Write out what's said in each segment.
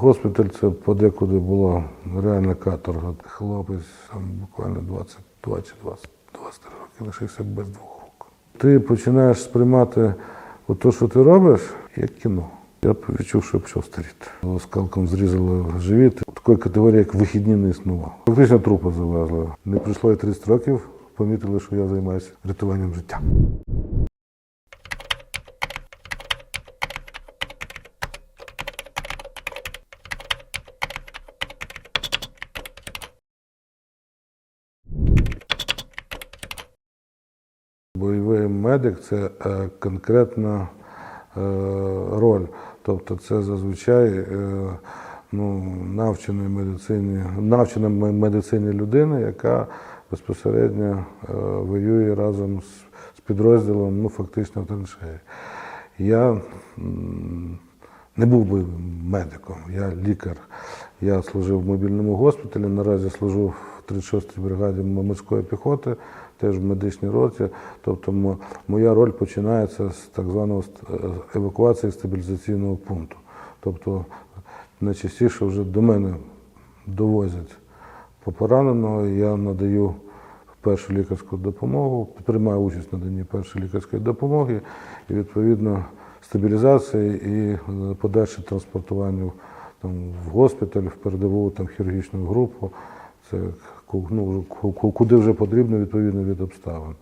Госпіталь це подекуди була реальна каторга. Хлопець там буквально 22 чи 20, 23 роки лишився без двох рук. Ти починаєш сприймати те, що ти робиш, як кіно. Я відчув, що я почав старіти. Скалком зрізали живіт. Такої категорії, як вихідні, не існувало. Фактично трупи завезли. Не пройшло і 30 років, помітили, що я займаюся рятуванням життя. Бойовий медик це е, конкретна е, роль. Тобто це зазвичай е, ну, навченої медицині, навчена медицині людина, яка безпосередньо воює разом з підрозділом, ну фактично в траншеї. Я не був би медиком, я лікар. Я служив в мобільному госпіталі, наразі служу в 36-й бригаді морської піхоти, теж в медичній роті. Тобто моя роль починається з так званого е, евакуації стабілізаційного пункту. Тобто найчастіше вже до мене довозять по пораненого, я надаю першу лікарську допомогу, приймаю участь в наданні першої лікарської допомоги і відповідно стабілізації і е, подальше транспортування там, в госпіталь, в передову там, хірургічну групу. Це ну, ку- ку- куди вже потрібно відповідно від обставин.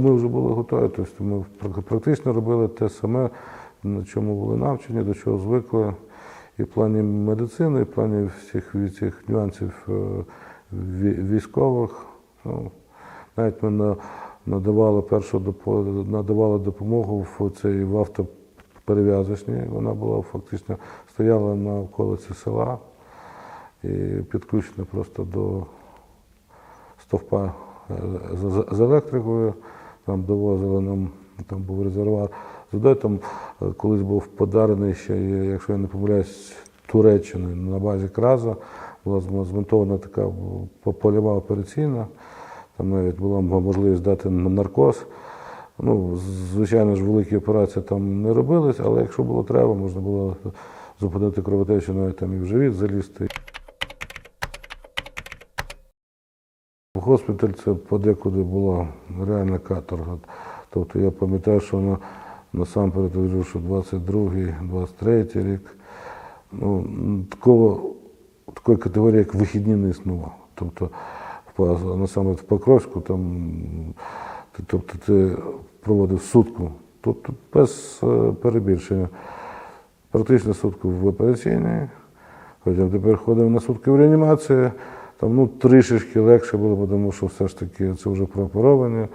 Ми вже були готові, тобто ми практично робили те саме, на чому були навчені, до чого звикли. І в плані медицини, і в плані всіх цих нюансів е, військових. Ну, навіть ми надавали першу надавали допомогу в цей в автоперев'язочній. Вона була фактично стояла на околиці села і підключена просто до стовпа е, з, електрикою. Там довозили нам, там був резервуар з водою. Там е, колись був подарений ще, якщо я не помиляюсь, Туреччини на базі Краза. Була змонтована така по- польова операційна. Там навіть була можливість дати наркоз. Ну, звичайно ж, великі операції там не робились, але якщо було треба, можна було зупинити кровотечу навіть там і в живіт залізти. В Госпіталь це подекуди була реальна каторга. Тобто я пам'ятаю, що вона насамперед що 22-й, 23-й рік. Ну, такого, такої категорії, як вихідні, не існувало. Тобто, насамперед в Покровську там, тобто, ти проводив сутку, тобто без е, перебільшення. Практично сутку в операційній, потім ти переходив на сутки в реанімацію. Там ну, трішечки легше було, тому що все ж таки це вже прооперовані,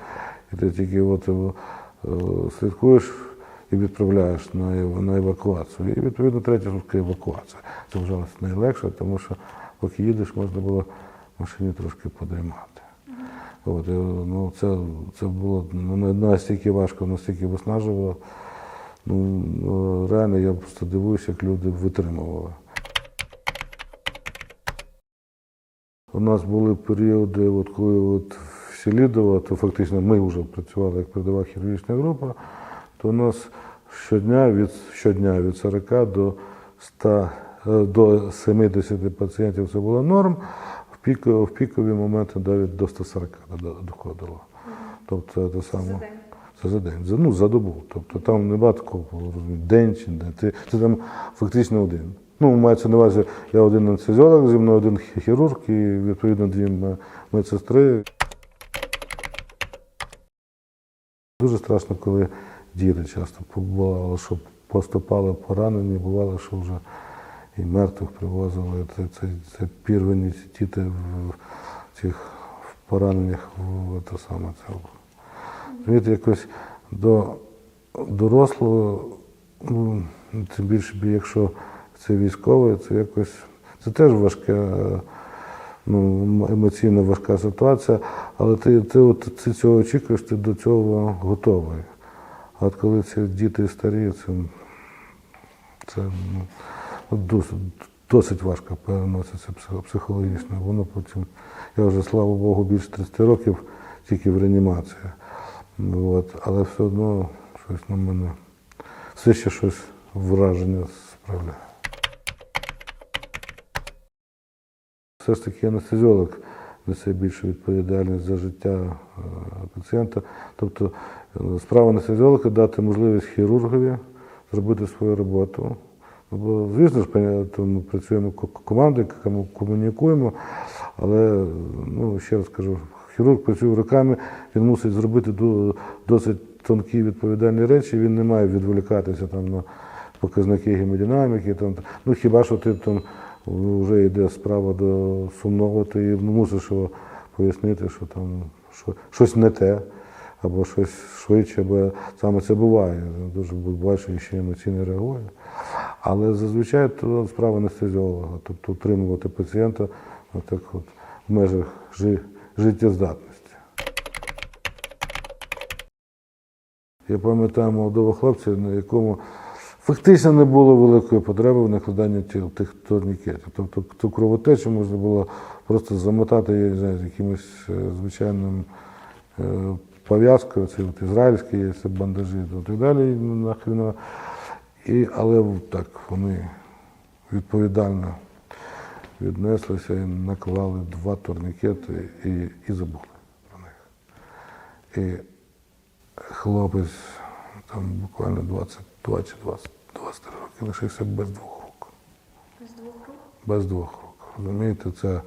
і ти тільки от, е, слідкуєш і відправляєш на, на евакуацію. І відповідно третя сутка евакуація. Це вже найлегше, тому що поки їдеш, можна було в машині трошки подрімати. От, ну, це, це було ну, настільки важко, настільки виснажливо. Ну, е, реально я просто дивуюся, як люди витримували. У нас були періоди, от коли от в Селідово, то фактично ми вже працювали як передова хірургічна група, то у нас щодня від, щодня від 40 до 100, е, до 70 пацієнтів це була норм, в, в пікові моменти навіть до 140 доходило. Тобто це саме. Це за день, за, ну, за добу. Тобто там нема такого день чи не. Ти, ти там фактично один. Ну, мається на увазі, я один анестезіолог, зі мною один хірург і відповідно дві медсестри. Дуже страшно, коли діти часто бувало, що поступали поранені, бувало, що вже і мертвих привозили. Це, це, це пірвані ці діти в цих в пораненнях в те саме це. Розумієте, якось до дорослого, ну, тим більше, якщо це військовий, це якось це теж важка, е, ну, ем- емоційно важка ситуація, але ти, ти, от, ти цього очікуєш, ти до цього готовий. А от коли ці діти старі, це, це ну, досить, досить важко переноситься психологічно. Воно потім, я вже, слава Богу, більше 30 років тільки в реанімації. От, але все одно щось на мене все ще щось враження справляє. Все ж таки анестезіолог несе більшу відповідальність за життя е, пацієнта. Тобто е, справа анестезіолога дати можливість хірургові зробити свою роботу. Звісно ж, ми працюємо ко- командою, кому комунікуємо, але ну, ще раз кажу, хірург працює руками, він мусить зробити до- досить тонкі відповідальні речі, він не має відволікатися там на показники гемодинаміки. Там, ну хіба що ти там вже йде справа до сумного, ти мусиш його пояснити, що там що, щось не те, або щось швидше, бо саме це буває. Дуже буває, що ще емоційно реагує. Але зазвичай то справа анестезіолога, тобто утримувати пацієнта отак от, в межах жи- життєздатності. Я пам'ятаю молодого хлопця, на якому фактично не було великої потреби в накладанні тіл тих турнікетів. Тобто ту кровотечу можна було просто замотати я не знаю, з якимось е, звичайним пов'язкою, це от ізраїльські є це бандажі і так далі. нахрена. І, але так вони відповідально віднеслися і наклали два турнікети і, і забули про них. І хлопець там буквально 22 чи 20, 23 роки лишився без двох рук. Без двох рук. Без двох рук. Розумієте, це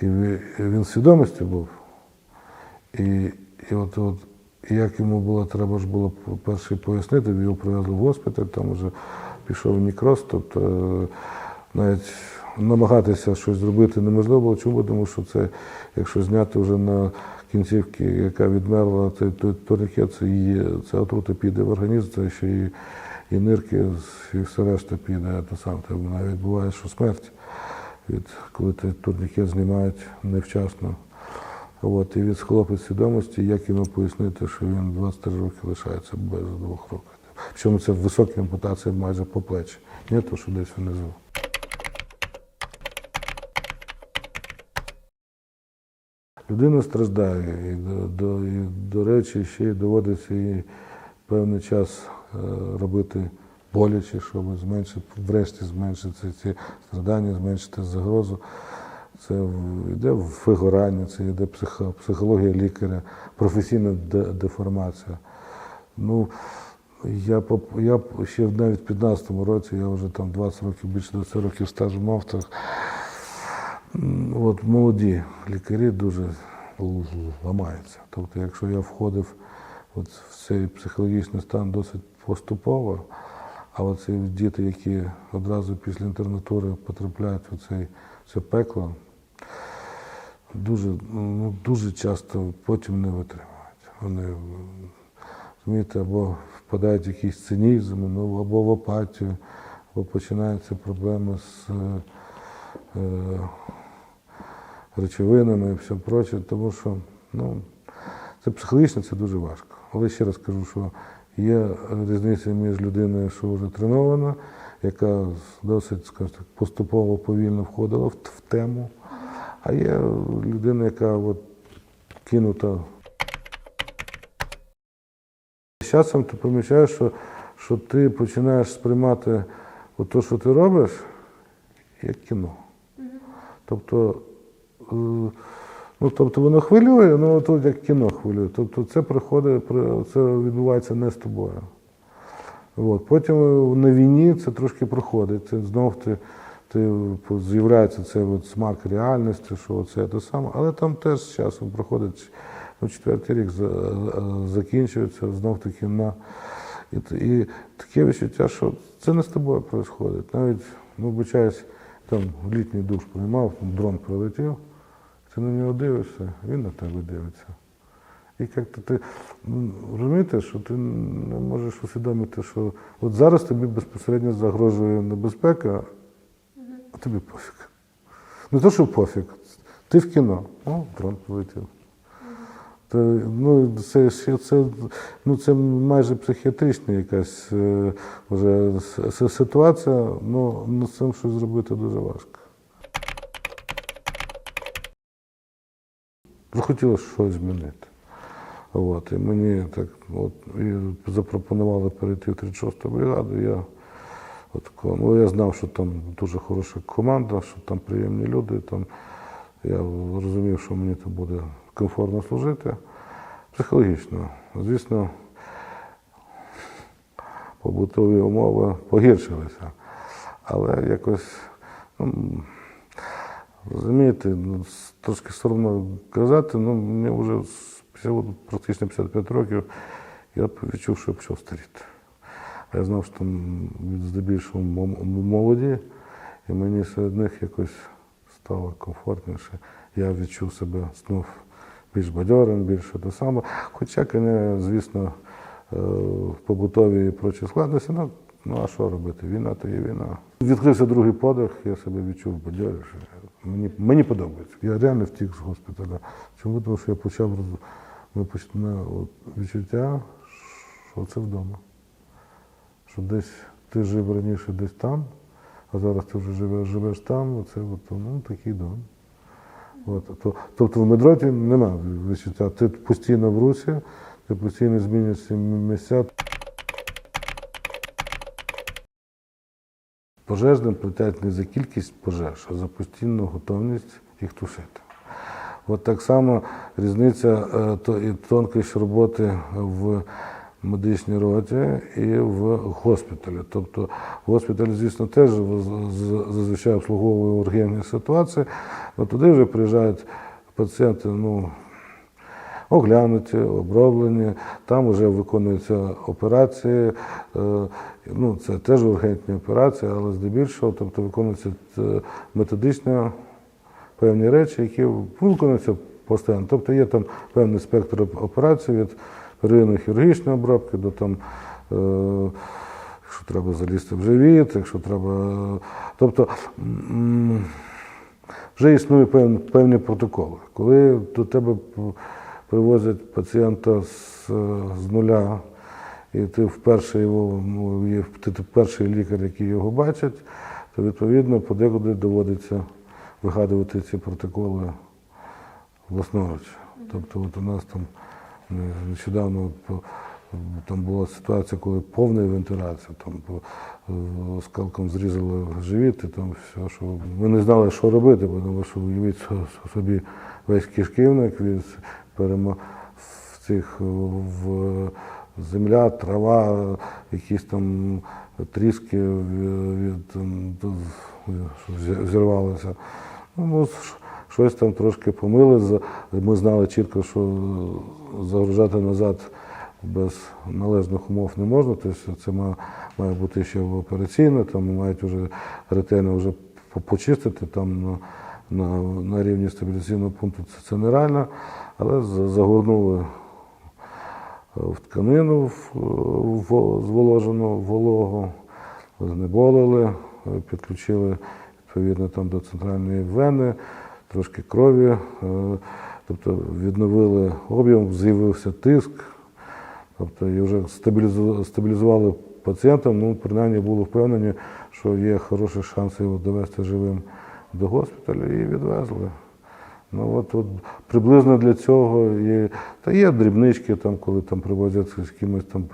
і він, і він в свідомості був. І, і от, от як йому було, треба ж було перше пояснити, його привезли в госпіталь, там вже пішов нікроз, тобто е, навіть намагатися щось зробити неможливо було. Чому? Тому що це, якщо зняти вже на кінцівки, яка відмерла, той турнікет, це її, це отрута піде в організм, це ще і, і нирки, і все решта піде, то сам навіть буває, що смерть, від, коли турнікет знімають невчасно. От, і від схлопить свідомості, як йому пояснити, що він 23 роки лишається без двох років. Причому це високі ампутації майже по плечі, не то, що десь внизу. Людина страждає, і до, до, і, до речі, ще й доводиться їй певний час е, робити боляче, щоб зменшити, врешті зменшити ці страдання, зменшити загрозу. Це йде в вигорання, це йде психологія лікаря, професійна деформація. Ну, я, я ще навіть в 15-му році, я вже там 20 років, більше 20 років стажу мав, так От молоді лікарі дуже ламаються. Тобто, якщо я входив от в цей психологічний стан досить поступово, а оці діти, які одразу після інтернатури потрапляють в цей, це пекло, дуже, ну, дуже часто потім не витримують. Вони м, розумієте, або впадають в якийсь цинізм, ну, або в апатію, або починаються проблеми з. е, е, речовинами і все проче, тому що ну, це психологічно це дуже важко. Але ще раз кажу, що є різниця між людиною, що вже тренована, яка досить скажімо так, поступово повільно входила в тему, а є людина, яка от кинута. З часом ти помічаєш, що, що ти починаєш сприймати от те, що ти робиш, як кіно. Тобто, е, ну, тобто воно хвилює, ну тут як кіно хвилює. Тобто це приходить, це відбувається не з тобою. От. Потім е, на війні це трошки проходить. Це знов ти, ти з'являється цей от смак реальності, що це те саме, але там теж з часом проходить ну, четвертий рік за- закінчується, знов таки на. І, і таке відчуття, що це не з тобою відбувається. Навіть, ну, вибачаюсь, там літній душ приймав, дрон прилетів, ти на нього дивишся, він на тебе дивиться. І як то ти ну, розумієте, що ти не можеш усвідомити, що от зараз тобі безпосередньо загрожує небезпека, а тобі пофіг. Не то, що пофіг, ти в кіно, о, дрон прилетів. То, ну, це, це, ну, це майже психіатрична якась е, вже ситуація, ну, ну, з цим щось зробити дуже важко. Захотілося щось змінити. От, і мені так от, і запропонували перейти в 36-ту бригаду. Я, от, ну, я знав, що там дуже хороша команда, що там приємні люди. Там, я розумів, що мені там буде комфортно служити. Психологічно. Звісно, побутові умови погіршилися. Але якось, ну, розумієте, ну, трошки соромно казати, ну мені вже 50, практично 55 років я відчув, що я почав старіти. Я знав, що там здебільшого молоді, і мені серед них якось стало комфортніше. Я відчув себе знов більш бадьорим, більше те саме. Хоча, звісно, е, побутові і прочі складності, ну, ну а що робити? Війна то є війна. Відкрився другий подих, я себе відчув бадьоріше. Мені, мені подобається. Я реально втік з госпіталя. Чому? Тому що я почав роз... ми відчуття, що це вдома. Що десь ти жив раніше десь там, а зараз ти вже живеш, живеш там, оце от, ну, такий дом. От, то, тобто в медроті нема відчуття. Ти постійно в русі, ти постійно змінюєшся місця. Пожежним платять не за кількість пожеж, а за постійну готовність їх тушити. От так само різниця е, то і тонкість роботи в медичній роті і в госпіталі. Тобто в госпіталі, звісно, теж зазвичай обслуговує ургентні ситуації, але туди вже приїжджають пацієнти, ну, оглянуті, оброблені, там вже виконуються операції. е, Ну, це теж ургентні операції, але здебільшого, тобто виконуються е, методично певні речі, які виконуються постійно. Тобто є там певний спектр операцій від первинної хірургічної обробки до там. е, Якщо треба залізти в живіт, якщо треба. Тобто вже існують певні, певні протоколи. Коли до тебе привозять пацієнта з, з нуля, і ти вперше його, ти, перший лікар, який його бачить, то відповідно подекуди доводиться вигадувати ці протоколи власноруч. Тобто от у нас там нещодавно там була ситуація, коли повна вентиляція, там е, скалком зрізали живіт, і там все, що ми не знали, що робити, тому що уявіть собі весь кишківник від перемо в цих в земля, трава, якісь там тріски від, від до- зірвалися. Ну, ну, щось там трошки помили. Ми знали чітко, що загружати назад без належних умов не можна. Тобто це має, бути ще операційно, там мають вже ретельно вже почистити там на, на, рівні стабіляційного пункту. Це, це нереально, але загорнули в тканину в- в- зволожену вологу, знеболили, е, підключили відповідно там до центральної вени, трошки крові, е, тобто відновили об'єм, з'явився тиск, тобто і вже стабілізували пацієнта, ну, принаймні були впевнені, що є хороші шанси його довести живим до госпіталю і відвезли. Ну от, от приблизно для цього є, та є дрібнички, там, коли там привозять з якимись там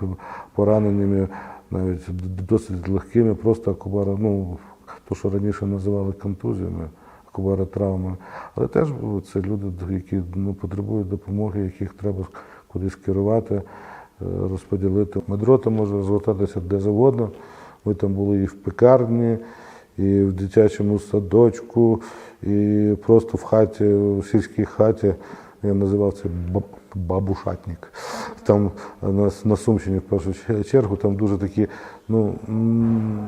пораненнями, навіть досить легкими, просто акубара, ну, то, що раніше називали контузіями, акубара травми. Але теж це люди, які ну, потребують допомоги, яких треба кудись керувати, е, розподілити. Медрота може звертатися де завгодно. Ми там були і в пекарні, і в дитячому садочку, і просто в хаті, в сільській хаті. Я називав це баб- бабушатник. Там на, на Сумщині в першу чергу, там дуже такі, ну м,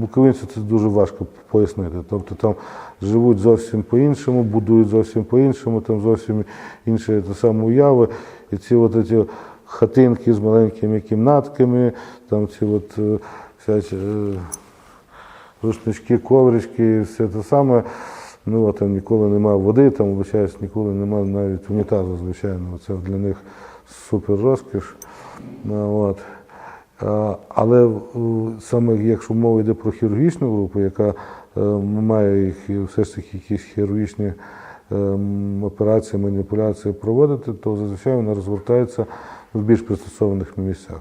буковинці це дуже важко пояснити. Тобто там живуть зовсім по-іншому, будують зовсім по-іншому, там зовсім інші те саме уяви. І ці от ці хатинки з маленькими кімнатками, там ці от е, всякі. е, рушнички, коврички, все те саме. Ну, а там ніколи немає води, там, вибачаюсь, ніколи немає навіть унітазу, звичайно. Це для них супер розкіш. Ну, от. Але е, саме якщо мова йде про хірургічну групу, яка е, має все ж таки якісь хірургічні ем, операції, маніпуляції проводити, то зазвичай вона розвертається в більш пристосованих місцях.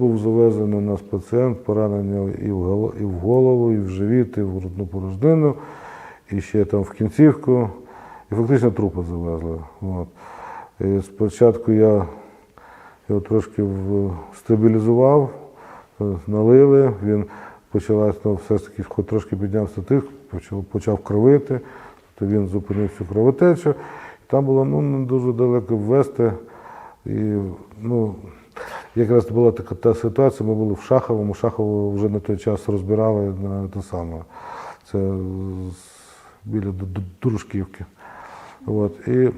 Був завезений нас пацієнт, поранення і в голо- і в голову, і в живіт, і в грудну порожнину, і ще там в кінцівку. І фактично трупи завезли. От. І спочатку я його трошки стабілізував, е, налили, він почалась, ну, все ж таки, хоч трошки піднявся тиск, почав, почав кровити, то він зупинив цю кровотечу. Там було ну, не дуже далеко ввести. І, ну, якраз була така та ситуація, ми були в Шаховому, Шахово вже на той час розбирали на те саме. Це біля Дружківки. От. І,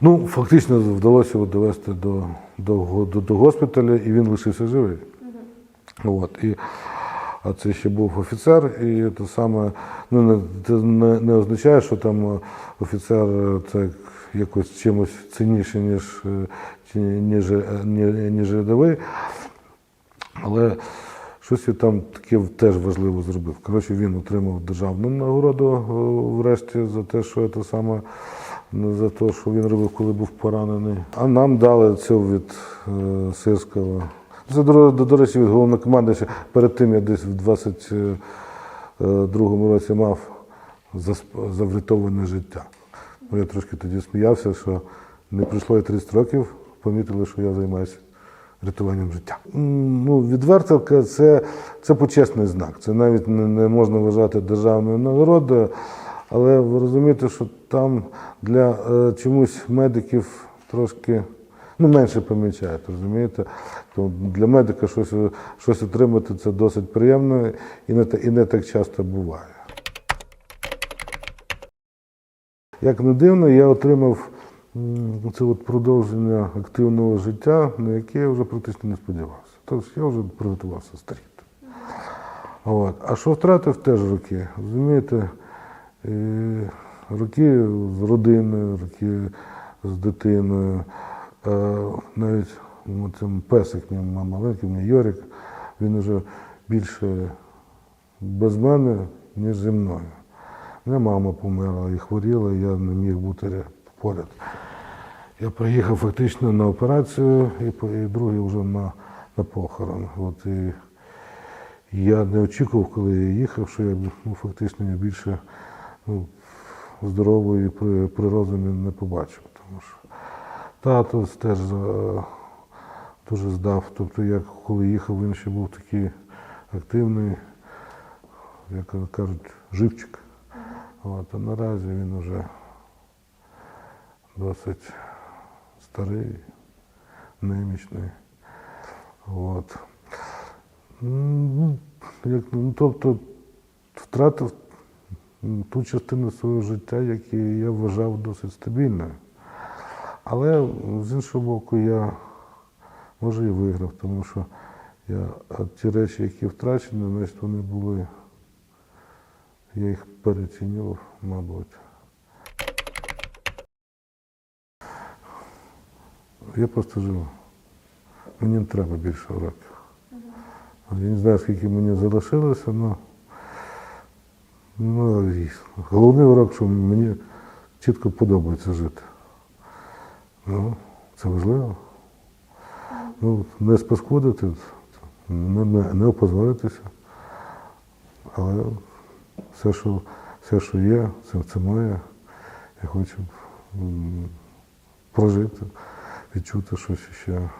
ну, фактично вдалося його довести до, до, до, до госпіталя, і він лишився живий. От. І, а це ще був офіцер, і те саме ну, не, це не, не означає, що там офіцер це якось чимось цінніше, ніж, е, ніж, е, ніж рядовий. Але щось він там таке теж важливо зробив. Коротше, він отримав державну нагороду е, врешті за те, що це саме за те, що він робив, коли був поранений. А нам дали цю від е, Сирського. Це, до, до, речі, від головнокомандуюча. Перед тим я десь в 22-му році мав засп- заврятоване життя. Я трошки тоді сміявся, що не пройшло і 30 років, помітили, що я займаюся рятуванням життя. Ну, відверто, це, це почесний знак. Це навіть не, не можна вважати державною нагородою, але ви розумієте, що там для е, чомусь медиків трошки ну, менше помічають, розумієте? То для медика щось, щось отримати це досить приємно і не, і не так часто буває. Як не дивно, я отримав це от продовження активного життя, на яке я вже практично не сподівався. Тобто я вже приготувався старіти. От. А що втратив теж роки? Розумієте, е, роки з родиною, роки з дитиною. Е, Навіть цим песик мій маленький, мій Йорик, він вже більше без мене, ніж зі мною. Мене мама померла і хворіла, і я не міг бути поряд. Я приїхав фактично на операцію і, і другий вже на, на похорон. От, і я не очікував, коли я їхав, що я ну, фактично я більше ну, здорової при, не побачив. Тому що тато теж дуже здав. Тобто я коли їхав, він ще був такий активний, як кажуть, живчик. От, а наразі він вже досить старий, немічний. От. Ну, як, ну, тобто втратив ту частину свого життя, яку я вважав досить стабільною. Але з іншого боку, я може і виграв, тому що я, ті речі, які втрачені, значить вони були, я їх переоцінював, мабуть. Я просто живу. Мені не треба більше років. Я не знаю, скільки мені залишилося, але ну, головний урок, що мені чітко подобається жити. Ну, це важливо. Ну, не спаскудити, не, не опозоритися. Але все, що, все, що є, це, це моє. Я хочу прожити, відчути щось ще